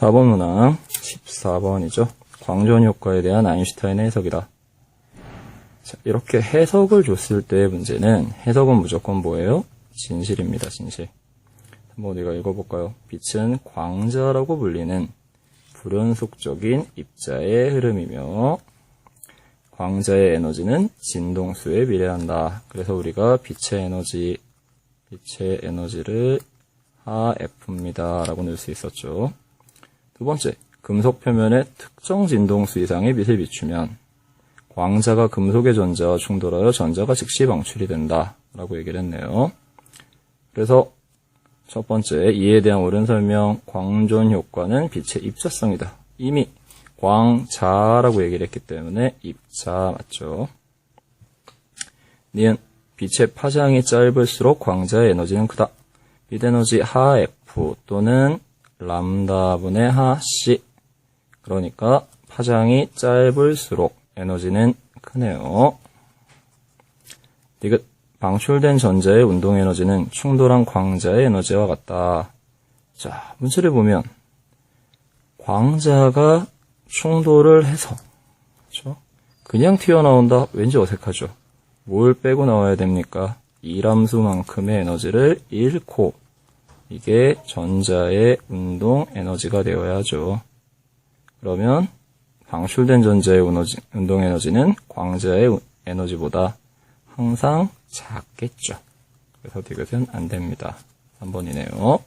4번 문항 14번이죠. 광전 효과에 대한 아인슈타인의 해석이다. 자, 이렇게 해석을 줬을 때의 문제는 해석은 무조건 뭐예요? 진실입니다. 진실. 한번 우리가 읽어볼까요? 빛은 광자라고 불리는 불연속적인 입자의 흐름이며 광자의 에너지는 진동수에 비례한다. 그래서 우리가 빛의 에너지, 빛의 에너지를 하F입니다. 라고 넣을 수 있었죠. 두 번째, 금속 표면에 특정 진동수 이상의 빛을 비추면 광자가 금속의 전자와 충돌하여 전자가 즉시 방출이 된다. 라고 얘기를 했네요. 그래서 첫 번째, 이에 대한 옳은 설명, 광존 효과는 빛의 입자성이다. 이미 광자라고 얘기를 했기 때문에 입자 맞죠? 니은 빛의 파장이 짧을수록 광자의 에너지는 크다. 빛 에너지 하 F 또는 람다분의 하 C. 그러니까 파장이 짧을수록 에너지는 크네요. 디귿 방출된 전자의 운동 에너지는 충돌한 광자의 에너지와 같다. 자, 문제를 보면 광자가 충돌을 해서 그렇죠? 그냥 튀어나온다. 왠지 어색하죠. 뭘 빼고 나와야 됩니까? 이람수만큼의 에너지를 잃고 이게 전자의 운동 에너지가 되어야죠. 그러면 방출된 전자의 운동 에너지는 광자의 우- 에너지보다 항상 작겠죠. 그래서 디귿은 안 됩니다. 3번이네요.